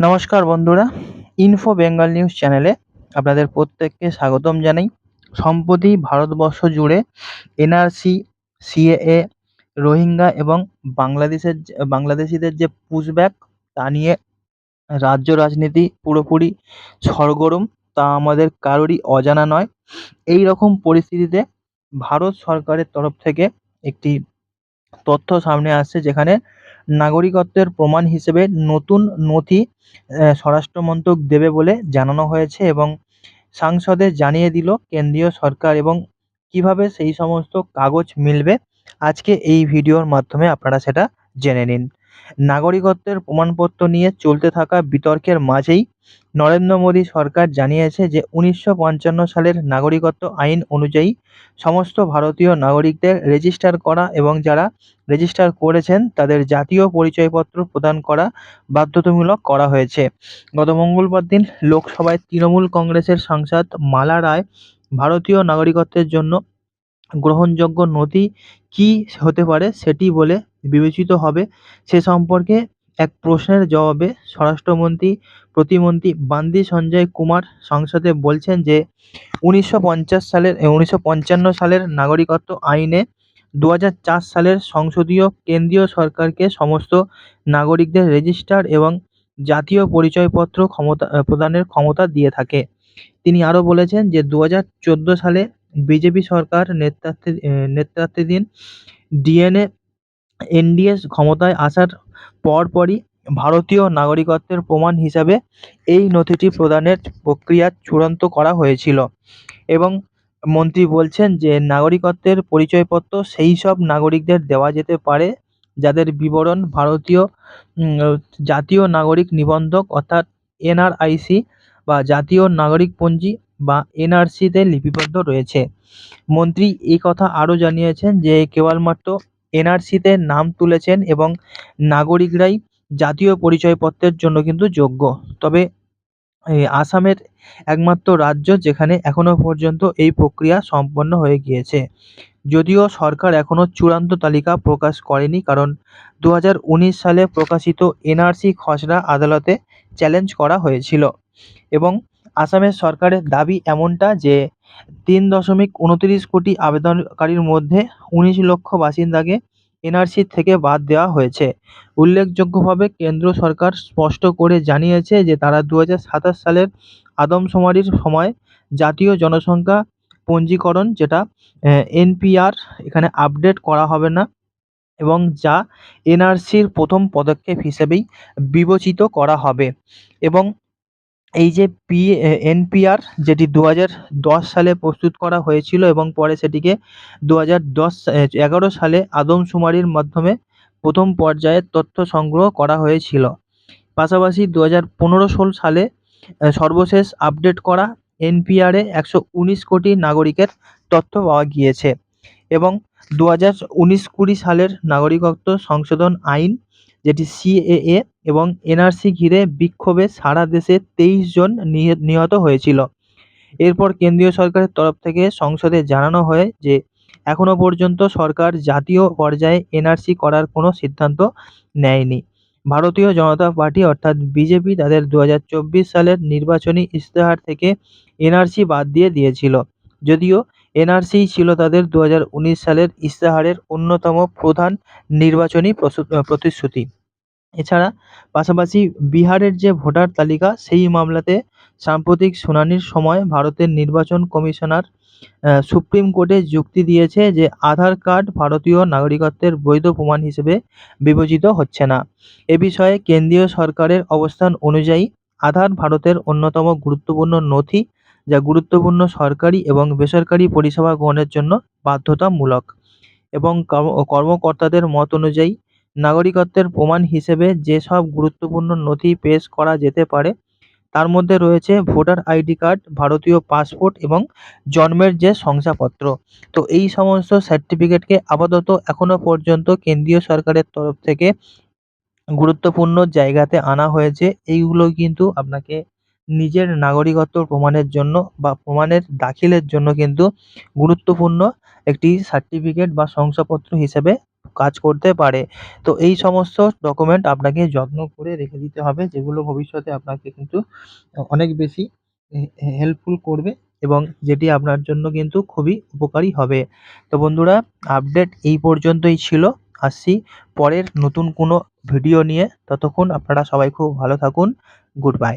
নমস্কার বন্ধুরা info Bengal news চ্যানেলে আপনাদের প্রত্যেককে স্বাগতম জানাই। সম্প্রতি ভারতবর্ষ জুড়ে এনআরসি সিএএ রোহিঙ্গা এবং বাংলাদেশের বাংলাদেশিদের যে পুশব্যাক তা নিয়ে রাজ্য রাজনীতি পুরোপুরি সরগরম, তা আমাদের কারোরই অজানা নয়। এই রকম পরিস্থিতিতে ভারত সরকারের তরফ থেকে একটি তথ্য সামনে আসছে, যেখানে নাগরিকত্বের প্রমাণ হিসেবে নতুন নথি স্বরাষ্ট্রমন্ত্রক দেবে বলে জানানো হয়েছে এবং সাংসদে জানিয়ে দিল কেন্দ্রীয় সরকার এবং কীভাবে সেই সমস্ত কাগজ মিলবে। আজকে এই ভিডিওর মাধ্যমে আপনারা সেটা জেনে নিন। নাগরিকত্বের প্রমাণপত্র নিয়ে চলতে থাকা বিতর্কের মাঝেই নরেন্দ্র মোদী সরকার জানিয়েছে যে উনিশশো পঞ্চান্ন সালের নাগরিকত্ব আইন অনুযায়ী সমস্ত ভারতীয় নাগরিকদের রেজিস্টার করা এবং যারা রেজিস্টার করেছেন তাদের জাতীয় পরিচয়পত্র প্রদান করা বাধ্যতামূলক করা হয়েছে। গত মঙ্গলবার দিন লোকসভায় তৃণমূল কংগ্রেসের সাংসদ মালা রায় ভারতীয় নাগরিকত্বের জন্য গ্রহণযোগ্য নথি কী হতে পারে সেটি বলে বিবেচিত হবে। সে সম্পর্কে এক প্রশ্নের জবাবে স্বরাষ্ট্রমন্ত্রী, প্রতিমন্ত্রী বান্দি সঞ্জয় কুমার সংসদে বলছেন যে, উনিশশো পঞ্চাশ সালের উনিশশো পঞ্চান্ন সালের নাগরিকত্ব আইনে দু চার সালের সংসদীয় কেন্দ্রীয় সরকারকে সমস্ত নাগরিকদের রেজিস্টার এবং জাতীয় পরিচয়পত্র ক্ষমতা, প্রদানের ক্ষমতা দিয়ে থাকে। তিনি আরও বলেছেন যে দু হাজার চোদ্দ সালে বিজেপি সরকার নেতৃত্বে নেতৃত্বাধীন ডিএনএ এনডিএ ক্ষমতায় আসার পরপরই ভারতীয় নাগরিকত্বের প্রমাণ হিসাবে এই নথিটি প্রদানের প্রক্রিয়া চূড়ান্ত করা হয়েছিল এবং মন্ত্রী বলছেন যে নাগরিকত্বের পরিচয়পত্র সেই সব নাগরিকদের দেওয়া যেতে পারে যাদের বিবরণ ভারতীয় জাতীয় নাগরিক নিবন্ধক অর্থাৎ এনআরআইসি বা জাতীয় নাগরিকপঞ্জি বা এনআরসিতে লিপিবদ্ধ রয়েছে। মন্ত্রী এই কথা আরও জানিয়েছেন যে কেবলমাত্র এনআরসিতে নাম তুলেছেন এবং নাগরিকরাই জাতীয় পরিচয়পত্রের জন্য কিন্তু যোগ্য। তবে আসামের একমাত্র রাজ্য যেখানে এখনও পর্যন্ত এই প্রক্রিয়া সম্পন্ন হয়ে গিয়েছে। যদিও সরকার এখনও চূড়ান্ত তালিকা প্রকাশ করেনি কারণ দু হাজার উনিশ সালে প্রকাশিত এনআরসি খসড়া আদালতে চ্যালেঞ্জ করা হয়েছিল এবং আসামের সরকারের দাবি এমনটা যে তিন দশমিক উনতিরিশ কোটি আবেদনকারীর মধ্যে উনিশ লক্ষ বাসিন্দাকে এনআরসি থেকে বাদ দেওয়া হয়েছে। উল্লেখযোগ্যভাবে কেন্দ্র সরকার স্পষ্ট করে জানিয়েছে যে তারা দু সাতাশ সালের আদমশুমারির সময় জাতীয় জনসংখ্যা পঞ্জীকরণ যেটা এনপিআর এখানে আপডেট করা হবে না এবং যা এনআরসির প্রথম পদক্ষেপ হিসেবেই বিবেচিত করা হবে। এবং এই যে পি এনপিআর যেটি দু হাজার দশ সালে প্রস্তুত করা হয়েছিল এবং পরে সেটিকে দু হাজার দশ এগারো সালে আদমশুমারির মাধ্যমে প্রথম পর্যায়ের তথ্য সংগ্রহ করা হয়েছিল। পাশাপাশি দু হাজার পনেরো সালে সর্বশেষ আপডেট করা এনপিআরে একশো উনিশ কোটি নাগরিকের তথ্য পাওয়া গিয়েছে এবং দু হাজার উনিশ কুড়ি সালের নাগরিকত্ব সংশোধন আইন যেটি সিএএ এবং এনআরসি ঘিরে বিক্ষোভে সারা দেশে তেইশ জন নিহত হয়েছিল। এরপর কেন্দ্রীয় সরকারের তরফ থেকে সংসদে জানানো হয় যে এখনও পর্যন্ত সরকার জাতীয় পর্যায়ে এনআরসি করার কোনো সিদ্ধান্ত নেয়নি। ভারতীয় জনতা পার্টি অর্থাৎ বিজেপি তাদের দু হাজার চব্বিশ সালের নির্বাচনী ইশতেহার থেকে এনআরসি বাদ দিয়ে দিয়েছিল। যদিও এনআরসিই ছিল তাদের দু হাজার উনিশ সালের ইশতেহারের অন্যতম প্রধান নির্বাচনী প্রতিশ্রুতি। এছাড়া পাশাপাশি বিহারের যে ভোটার তালিকা, সেই মামলাতে সাম্প্রতিক শুনানির সময় ভারতের নির্বাচন কমিশনার সুপ্রিম কোর্টে যুক্তি দিয়েছে যে আধার কার্ড ভারতীয় নাগরিকত্বের বৈধ প্রমাণ হিসেবে বিবেচিত হচ্ছে না। এ বিষয়ে কেন্দ্রীয় সরকারের অবস্থান অনুযায়ী আধার ভারতের অন্যতম গুরুত্বপূর্ণ নথি যা গুরুত্বপূর্ণ সরকারি এবং বেসরকারি পরিষেবা গ্রহণের জন্য বাধ্যতামূলক এবং কর্মকর্তাদের মত অনুযায়ী নাগরিকত্বের প্রমাণ হিসেবে যেসব গুরুত্বপূর্ণ নথি পেশ করা যেতে পারে, তার মধ্যে রয়েছে ভোটার আইডি কার্ড, ভারতীয় পাসপোর্ট এবং জন্মের যে শংসাপত্র। তো এই সমস্ত সার্টিফিকেটকে আপাতত এখনও পর্যন্ত কেন্দ্রীয় সরকারের তরফ থেকে গুরুত্বপূর্ণ জায়গাতে আনা হয়েছে। এইগুলো কিন্তু আপনাকে নিজের নাগরিকত্ব প্রমাণের জন্য বা প্রমাণের দাখিলের জন্য কিন্তু গুরুত্বপূর্ণ একটি সার্টিফিকেট বা শংসাপত্র হিসেবে কাজ করতে পারে। তো এই সমস্ত ডকুমেন্ট আপনাকে যত্ন করে রেখে দিতে হবে, যেগুলো ভবিষ্যতে আপনাকে কিন্তু অনেক বেশি হেল্পফুল করবে এবং যেটি আপনার জন্য কিন্তু খুবই উপকারী হবে। তো বন্ধুরা আপডেট এই পর্যন্তই ছিল। আসছি পরের নতুন কোনো ভিডিও নিয়ে। ততক্ষণ আপনারা সবাই খুব ভালো থাকুন। Good bye